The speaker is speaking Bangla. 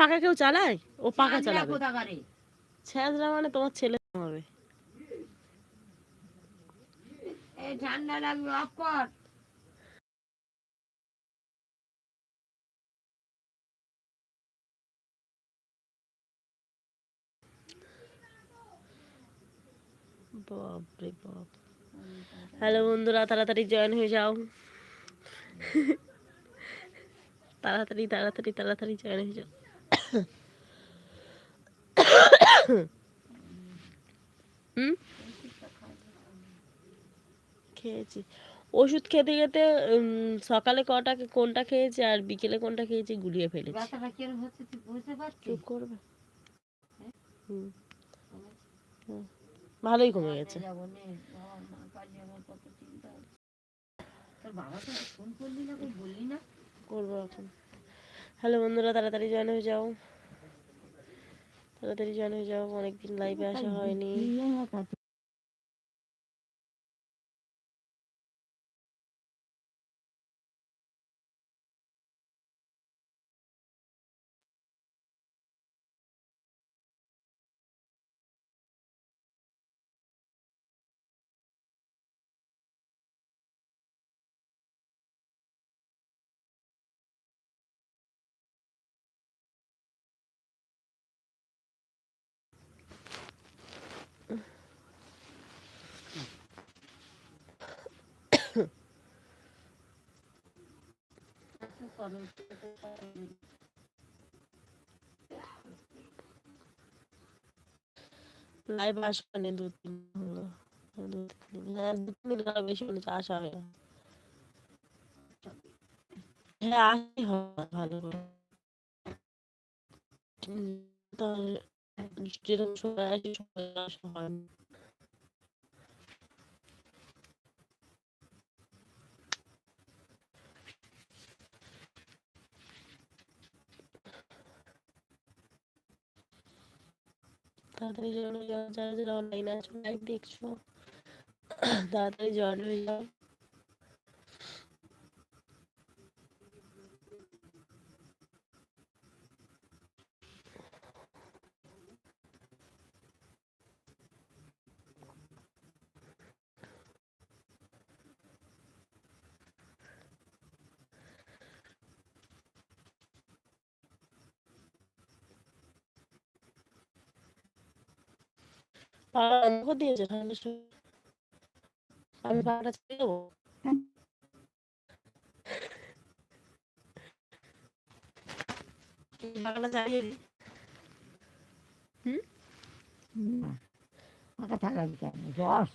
পাকা কেউ চালায়? ও পাকা চালাবে? ছ্যাঁচড়া মানে তোমার ছেলে হবে এই ঠান্ডা লাগবে অফ কর। বাপরে বাপ। হ্যালো বন্ধুরা তাড়াতাড়ি জয়েন হয়ে যাও। তাড়াতাড়ি তাড়াতাড়ি তাড়াতাড়ি জয়েন হয়ে যাও। খেয়েছি। ওষুধ খেতে খেতে সকালে কটা কোনটা খেয়েছি আর বিকেলে কোনটা খেয়েছি গুলিয়ে ফেলেছি। চুপ করবে। হুম। ভালোই কমে গেছে। করব এখন। হ্যালো বন্ধুরা তাড়াতাড়ি জয়েন হয়ে যাও। তাড়াতাড়ি জয়েন হয়ে যাও অনেকদিন লাইভে আসা হয়নি। লাইভ আসা হয়নি দু তিন হলো। দু তিন হ্যাঁ দু তিন দিন হলো বেশি হলে আসা হয় না। হ্যাঁ আসি হয় ভালো করে। যেরকম সময় আসি সময় আসা হয় না। তাড়াতাড়ি জয়েন হয়ে যাও যারা যারা অনলাইনে আছো লাইভ দেখছ তাড়াতাড়ি জয়েন হয়ে যাও। পাড়া দিয়েছে আমি পাড়াটা ছেড়ে দেবো পাখাটা চালিয়ে দিই ফাঁকা থাকবি আমি রস।